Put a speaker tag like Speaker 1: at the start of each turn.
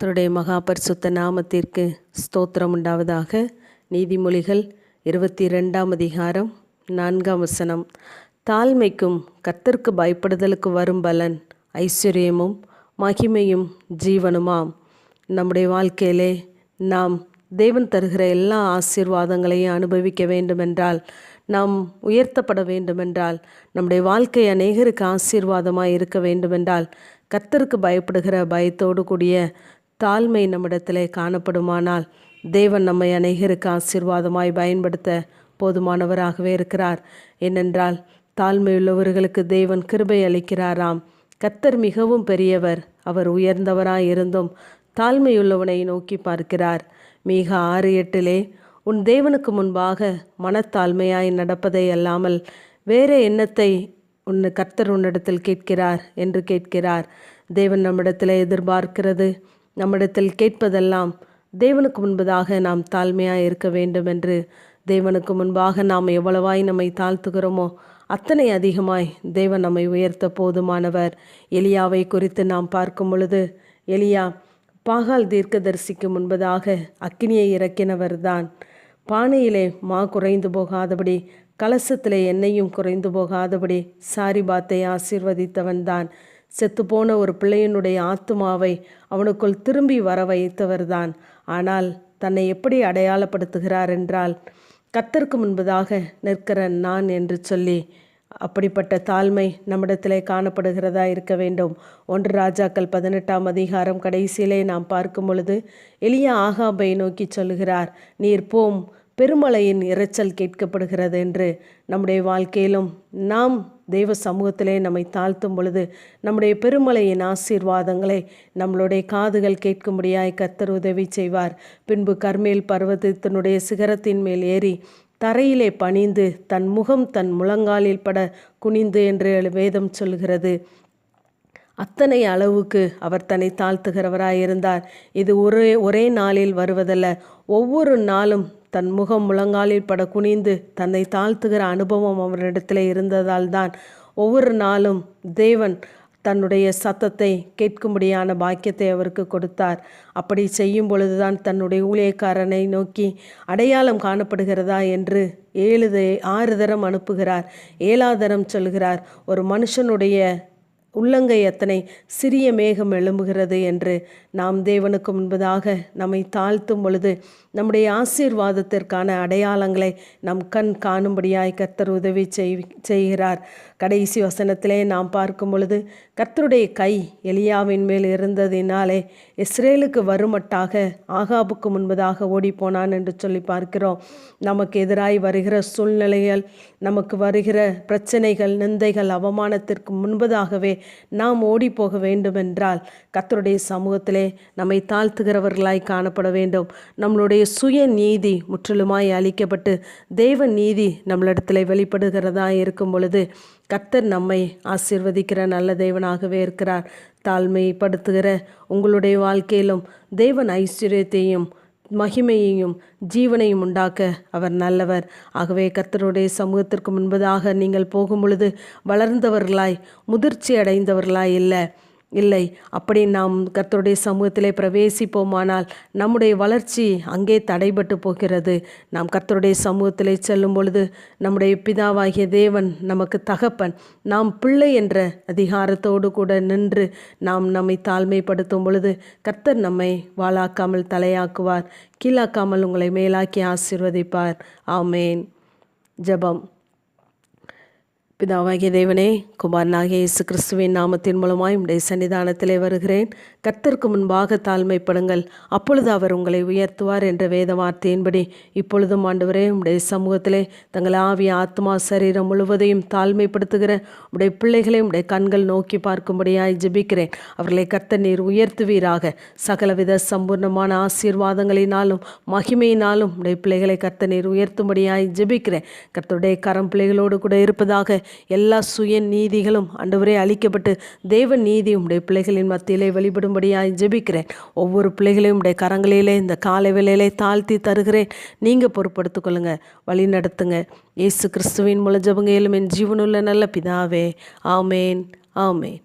Speaker 1: கர்த்தருடைய மகா பரிசுத்த நாமத்திற்கு ஸ்தோத்திரம் உண்டாவதாக. நீதிமொழிகள் இருபத்தி ரெண்டாம் அதிகாரம் நான்காம் வசனம். தாழ்மைக்கும் கர்த்தருக்கு பயப்படுதலுக்கு வரும் பலன் ஐஸ்வர்யமும் மகிமையும் ஜீவனுமாம். நம்முடைய வாழ்க்கையிலே நாம் தேவன் தருகிற எல்லா ஆசீர்வாதங்களையும் அனுபவிக்க வேண்டுமென்றால் நாம் உயர்த்தப்பட வேண்டுமென்றால் நம்முடைய வாழ்க்கை அநேகருக்கு ஆசீர்வாதமாக இருக்க வேண்டுமென்றால் கர்த்தருக்கு பயப்படுகிற பயத்தோடு கூடிய தாழ்மை நம்மிடத்திலே காணப்படுமானால் தேவன் நம்மை அநேகருக்கு ஆசீர்வாதமாய் பயன்படுத்த போதுமானவராகவே இருக்கிறார். ஏனென்றால் தாழ்மையுள்ளவர்களுக்கு தேவன் கிருபை அளிக்கிறாராம். கர்த்தர் மிகவும் பெரியவர் அவர் உயர்ந்தவராய் இருந்தும் தாழ்மையுள்ளவனை நோக்கி பார்க்கிறார். மிக ஆறு எட்டிலே உன் தேவனுக்கு முன்பாக மனத்தாழ்மையாய் நடப்பதை அல்லாமல் வேறு எண்ணத்தை உன் கர்த்தர் உன்னிடத்தில் கேட்கிறார் என்று கேட்கிறார். தேவன் நம்மிடத்தில் எதிர்பார்க்கிறது நம்மிடத்தில் கேட்பதெல்லாம் தேவனுக்கு முன்பதாக நாம் தாழ்மையாக இருக்க வேண்டும் என்று தேவனுக்கு முன்பாக நாம் எவ்வளவாய் நம்மை தாழ்த்துகிறோமோ அத்தனை அதிகமாய் தேவன் நம்மை உயர்த்த போதுமானவர். எலியாவை குறித்து நாம் பார்க்கும் பொழுது எலியா பாகால் தீர்க்கதரிசிக்கு முன்பதாக அக்கினியை இறக்கினவர் தான் பானையிலே மா குறைந்து போகாதபடி கலசத்திலே எண்ணெயும் குறைந்து போகாதபடி சாரிபாத்தை ஆசீர்வதித்தவன்தான். செத்துப்போன ஒரு பிள்ளையினுடைய ஆத்துமாவை அவனுக்குள் திரும்பி வர வைத்தவர்தான். ஆனால் தன்னை எப்படி அடையாளப்படுத்துகிறார் என்றால் கத்தருக்கு முன்பதாக நிற்கிற நான் என்று சொல்லி அப்படிப்பட்ட தாழ்மை நம்மிடத்திலே காணப்படுகிறதா இருக்க வேண்டும். ஒன்று ராஜாக்கள் பதினெட்டாம் அதிகாரம் கடைசியிலே நாம் பார்க்கும் பொழுது எளிய ஆகாபை நோக்கி சொல்லுகிறார் நீர் போம் பெருமழையின் இரைச்சல் கேட்கப்படுகிறது என்று. நம்முடைய வாழ்க்கையிலும் நாம் தெய்வ சமூகத்திலே நம்மை தாழ்த்தும் பொழுது நம்முடைய பெருமலையின் ஆசீர்வாதங்களை நம்மளுடைய காதுகள் கேட்கும்படியாய் கத்தர் உதவி செய்வார். பின்பு கர்மேல் பர்வதத்தினுடைய சிகரத்தின் மேல் ஏறி தரையிலே பணிந்து தன் முகம் தன் முழங்காலில் பட குனிந்து என்று வேதம் சொல்கிறது. அத்தனை அளவுக்கு அவர் தன்னை தாழ்த்துகிறவராயிருந்தார். இது ஒரே ஒரே நாளில் வருவதல்ல. ஒவ்வொரு நாளும் தன் முகம் முழங்காலில் பட குனிந்து தன்னை தாழ்த்துகிற அனுபவம் அவரிடத்தில் இருந்ததால் தான் ஒவ்வொரு நாளும் தேவன் தன்னுடைய சத்தத்தை கேட்கும்படியான பாக்கியத்தை அவருக்கு கொடுத்தார். அப்படி செய்யும் பொழுதுதான் தன்னுடைய ஊழியக்காரனை நோக்கி அடையாளம் காணப்படுகிறதா? என்று ஏழு ஆறு தரம் அனுப்புகிறார். ஏழாதரம் சொல்கிறார். ஒரு மனுஷனுடைய உள்ளங்கை எத்தனை சிறிய மேகம் எழும்புகிறது என்று நாம் தேவனுக்கு முன்பதாக நம்மை தாழ்த்தும் பொழுது நம்முடைய ஆசீர்வாதத்திற்கான அடையாளங்களை நம் கண் காணும்படியாய் கர்த்தர் உதவி செய் செய்கிறார். கடைசி வசனத்திலே நாம் பார்க்கும் பொழுது கர்த்தருடைய கை எலியாவின் மேல் இருந்ததினாலே இஸ்ரேலுக்கு வருமட்டாக ஆகாபுக்கு முன்பதாக ஓடிப்போனான் என்று சொல்லி பார்க்கிறோம். நமக்கு எதிராய் வருகிற சூழ்நிலைகள் நமக்கு வருகிற பிரச்சனைகள் நிந்தைகள் அவமானத்திற்கு முன்பதாகவே நாம் ஓடி போக வேண்டுமென்றால் கத்தருடைய சமூகத்திலே நம்மை தாழ்த்துகிறவர்களாய் காணப்பட வேண்டும். நம்மளுடைய சுய நீதி முற்றிலுமாய் அளிக்கப்பட்டு தெய்வ நீதி நம்மளிடத்தில் வெளிப்படுகிறதா இருக்கும் பொழுது கர்த்தர் நம்மை ஆசிர்வதிக்கிற நல்ல தேவனாகவே இருக்கிறார். தாழ்மைப்படுத்துகிற உங்களுடைய வாழ்க்கையிலும் தேவன் ஐஸ்வர்யத்தையும் மகிமையையும் ஜீவனையும் உண்டாக்க அவர் நல்லவர். ஆகவே கர்த்தருடைய சமூகத்திற்கு முன்பதாக நீங்கள் போகும் பொழுது வளர்ந்தவர்களாய் முதிர்ச்சி அடைந்தவர்களாய் இல்லை. இல்லை அப்படி நாம் கர்த்தருடைய சமூகத்திலே பிரவேசிப்போமானால் நம்முடைய வளர்ச்சி அங்கே தடைபட்டு போகிறது. நாம் கர்த்தருடைய சமூகத்திலே செல்லும் பொழுது நம்முடைய பிதாவாகிய தேவன் நமக்கு தகப்பன். நாம் பிள்ளை என்ற அதிகாரத்தோடு கூட நின்று நாம் நம்மை தாழ்மைப்படுத்தும் பொழுது கர்த்தர் நம்மை வாழாக்காமல் தலையாக்குவார். கீழாக்காமல் உங்களை மேலாக்கி ஆசிர்வதிப்பார். ஆமேன். ஜபம். பிதாவாகிய தேவனே குமாரனாகிய இயேசு கிறிஸ்துவின் நாமத்தின் மூலமாய் உடைய சன்னிதானத்திலே வருகிறேன். கர்த்தருக்கு முன்பாக தாழ்மைப்படுங்கள். அப்பொழுது அவர் உங்களை உயர்த்துவார் என்ற வேத வார்த்தையின்படி இப்பொழுதும் ஆண்டவரே உடைய சமூகத்திலே தங்கள் ஆவிய ஆத்மா சரீரம் முழுவதையும் தாழ்மைப்படுத்துகிற உடைய பிள்ளைகளை உடைய கண்கள் நோக்கி பார்க்கும்படியாய் ஜெபிக்கிறேன். அவர்களை கர்த்தர் நீர் உயர்த்துவீராக. சகலவித சம்பூர்ணமான ஆசீர்வாதங்களினாலும் மகிமையினாலும் உடைய பிள்ளைகளை கர்த்த நீர் உயர்த்தும்படியாய் ஜெபிக்கிறேன். கர்த்தருடைய கரம் பிள்ளைகளோடு கூட இருப்பதாக எல்லா சுய நீதிகளும் அண்டவரே அளிக்கப்பட்டு தேவ நீதி உடைய பிள்ளைகளின் மத்தியிலே வழிபடும்படியாக ஜெபிக்கிறேன். ஒவ்வொரு பிள்ளைகளையும் உடைய கரங்களிலே இந்த காலை வேலையிலே தாழ்த்தி தருகிறேன். நீங்கள் பொறுப்படுத்திக் கொள்ளுங்கள் வழி நடத்துங்க. இயேசு கிறிஸ்துவின் மூல ஜபங்க என் ஜீவனுள்ள நல்ல பிதாவே ஆமேன் ஆமேன்.